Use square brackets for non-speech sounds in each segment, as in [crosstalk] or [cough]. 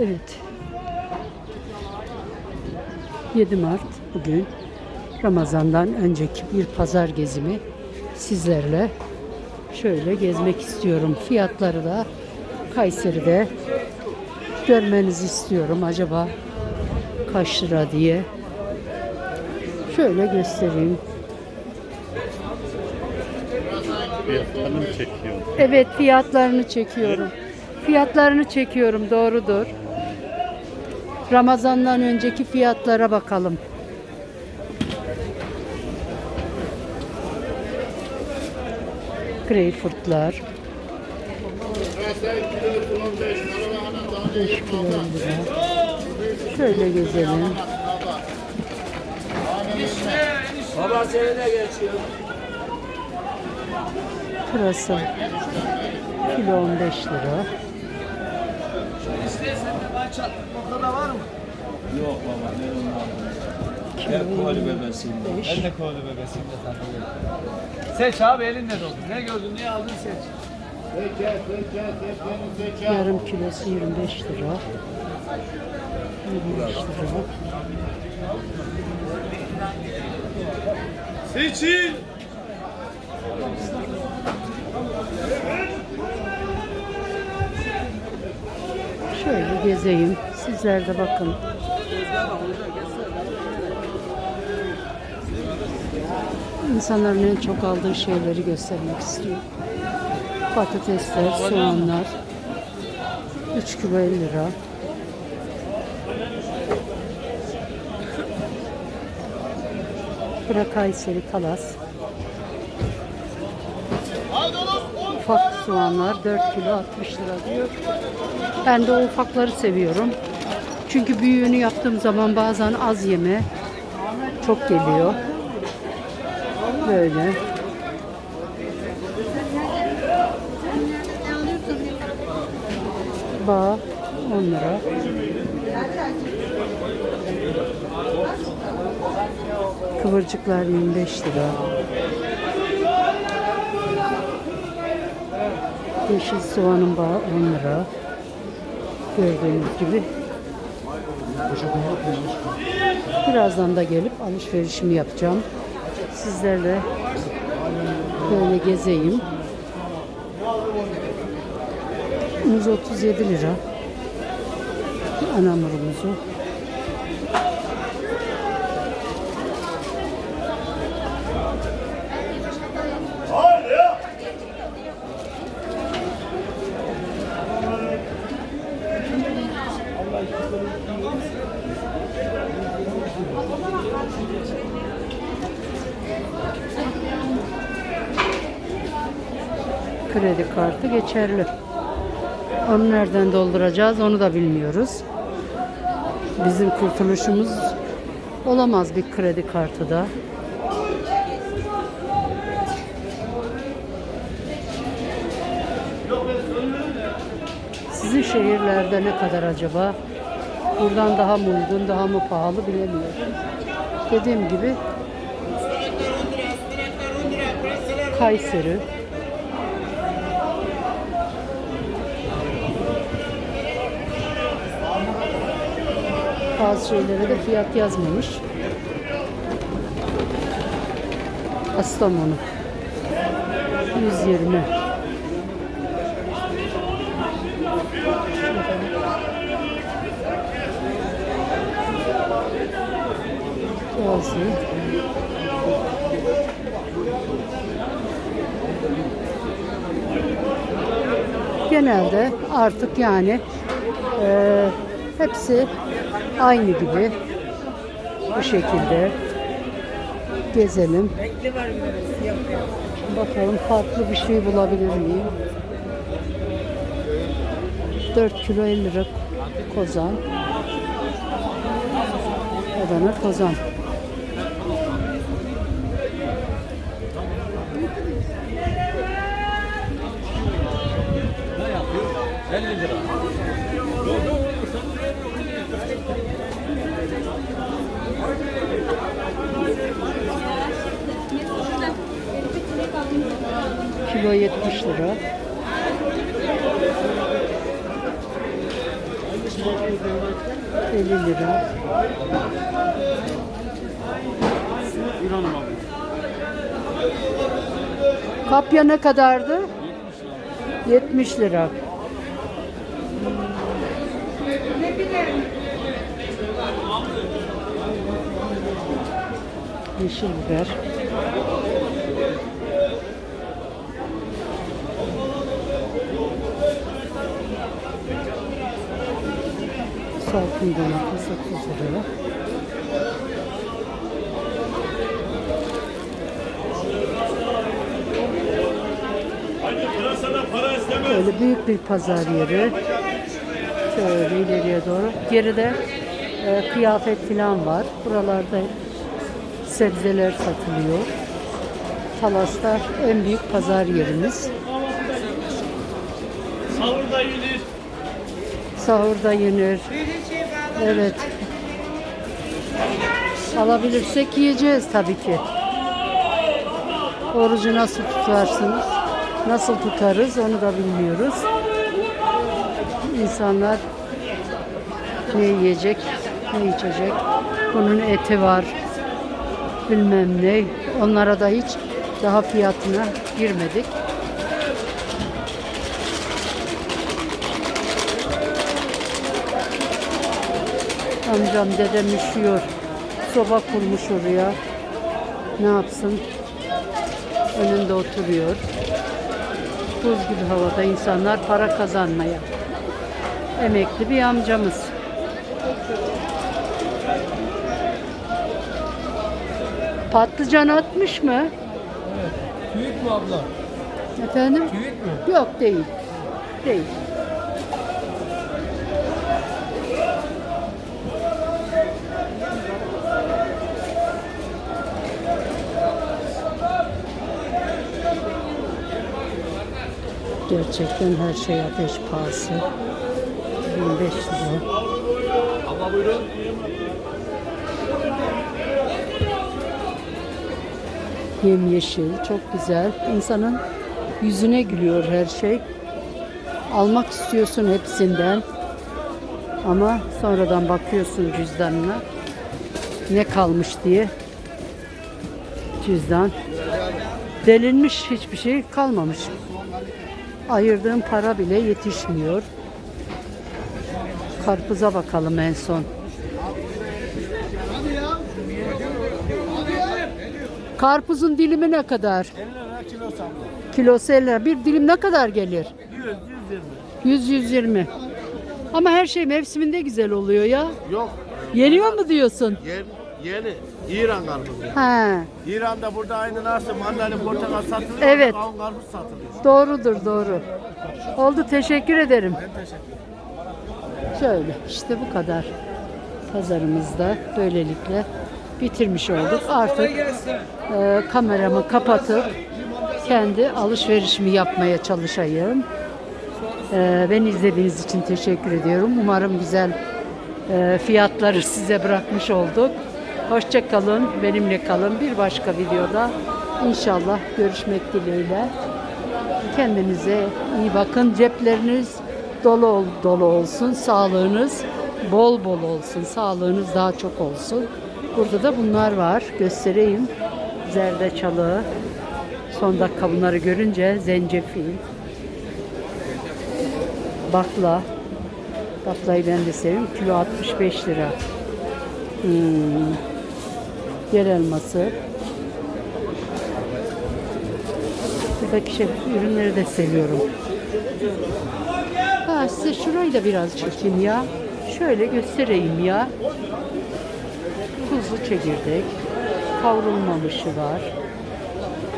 Evet. 7 Mart bugün Ramazan'dan önceki bir pazar gezimi sizlerle şöyle gezmek istiyorum. Fiyatları da Kayseri'de görmenizi istiyorum. Acaba kaç lira diye. Şöyle göstereyim. Fiyatlarını çekiyor. Evet fiyatlarını çekiyorum. Fiyatlarını çekiyorum doğrudur. Ramazan'dan önceki fiyatlara bakalım. Greyfurtlar. 5 kilo lira. Şöyle gezelim. Baba seni de geçiyor. Pırasa. Kilo 15 lira. İstersen de ben çattık. Var mı? Yok baba ne onlar. Her koli bebesiyim. Beş. Ben de koli bebesiyim de takılıyorum. Seç abi elinde doldur. Ne gördün ne aldın seç. Yarım kilosu 25 lira. 25 lira. Seçin. Şöyle gezeyim. Sizler de bakın. İnsanların en çok aldığı şeyleri göstermek istiyorum. Patatesler, soğanlar. 3 kilo 50 lira. Bura Kayseri Talas. Ufak soğanlar 4 kilo 60 lira diyor. Ben de o ufakları seviyorum. Çünkü büyüğünü yaptığım zaman bazen az yeme çok geliyor. Böyle. Bağ 10 lira. Kıvırcıklar 25 lira. Yeşil soğanın bağı 10 lira. Gördüğünüz gibi. Birazdan da gelip alışverişimi yapacağım. Sizlerle böyle gezeyim. Muz 37 lira. Anamurumuzu. Kredi kartı geçerli. Onu nereden dolduracağız onu da bilmiyoruz. Bizim kurtuluşumuz olamaz bir kredi kartı da. Sizin şehirlerde ne kadar acaba? Buradan daha mı uygun, daha mı pahalı bilemiyorum. Dediğim gibi Kayseri, Bazı şeylere de fiyat yazmamış. Kastamonu. 120. Yazı. Genelde artık yani eee hepsi aynı gibi bu şekilde gezelim. Bakalım farklı bir şey bulabilir miyim? 4 kilo 50 lira kozan. Adana kozan. Ne yapıyor? 50 lira. Kilo 70 lira. 50 lira. Kapya ne kadardı? 70 lira. Yeşil biber. Salkım domates 30 lira. Böyle büyük bir pazar yeri. Şöyle ileriye doğru. Geride e, kıyafet falan var. Buralarda sebzeler satılıyor. Talas'ta en büyük pazar yerimiz. Sahurda yenir. Sahurda yenir. Evet. Alabilirsek yiyeceğiz tabii ki. Orucu nasıl tutarsınız? Nasıl tutarız onu da bilmiyoruz. İnsanlar ne yiyecek, ne içecek. Bunun eti var. Bilmem ne. Onlara da hiç daha fiyatına girmedik. Amcam dedem üşüyor. Soba kurmuş oraya. Ne yapsın? Önünde oturuyor. Buz gibi havada insanlar para kazanmaya. Emekli bir amcamız. Patlıcan atmış mı? Büyük mü abla? Efendim? Büyük mü? Yok değil. Değil. Gerçekten her şey ateş pahası. 25 lira. Abla buyurun. Yemyeşil, çok güzel. İnsanın yüzüne gülüyor her şey. Almak istiyorsun hepsinden. Ama sonradan bakıyorsun cüzdanına. Ne kalmış diye. Cüzdan. Delinmiş hiçbir şey kalmamış. Ayırdığım para bile yetişmiyor. Karpuza bakalım en son. Karpuzun dilimi ne kadar? 50 lira kilo sablı. Kilosu 50 lira. Bir dilim ne kadar gelir? 100, 120. 100-120. Ama her şey mevsiminde güzel oluyor ya. Yok. Yeniyor mu diyorsun? Yer, yeni. İran karpuzu. He. İran'da burada aynı nasıl mandalina portakal satılıyor. Evet. Kavun karpuz satılıyor. Doğrudur doğru. Oldu teşekkür ederim. Ben teşekkür Şöyle işte bu kadar. Pazarımızda böylelikle bitirmiş olduk. Artık e, kameramı kapatıp kendi alışverişimi yapmaya çalışayım. E, beni izlediğiniz için teşekkür ediyorum. Umarım güzel e, fiyatları [laughs] size bırakmış olduk. Hoşça kalın, benimle kalın. Bir başka videoda inşallah görüşmek dileğiyle. Kendinize iyi bakın. Cepleriniz dolu ol- dolu olsun. Sağlığınız bol bol olsun. Sağlığınız daha çok olsun. Burada da bunlar var. Göstereyim. Zerdeçalı. Son dakika bunları görünce zencefil. Bakla. Baklayı ben de seviyorum. Kilo 65 lira. Hmm. Yer elması. Buradaki şey, ürünleri de seviyorum. Ha, size şurayı da biraz çekeyim ya. Şöyle göstereyim ya. Tuzlu çekirdek. Kavrulmamışı var.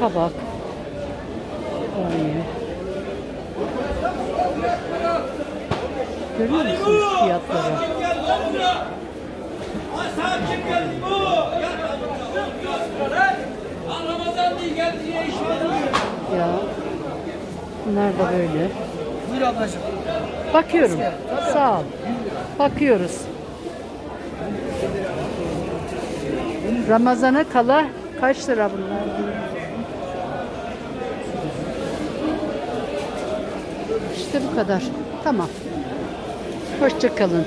Kabak. Aynı. Görüyor musunuz fiyatları? Ya. Bunlar da böyle. Buyur ablacığım. Bakıyorum. Sağ ol. Bakıyoruz. Ramazana kala kaç lira bunlar? İşte bu kadar. Tamam. Hoşça kalın.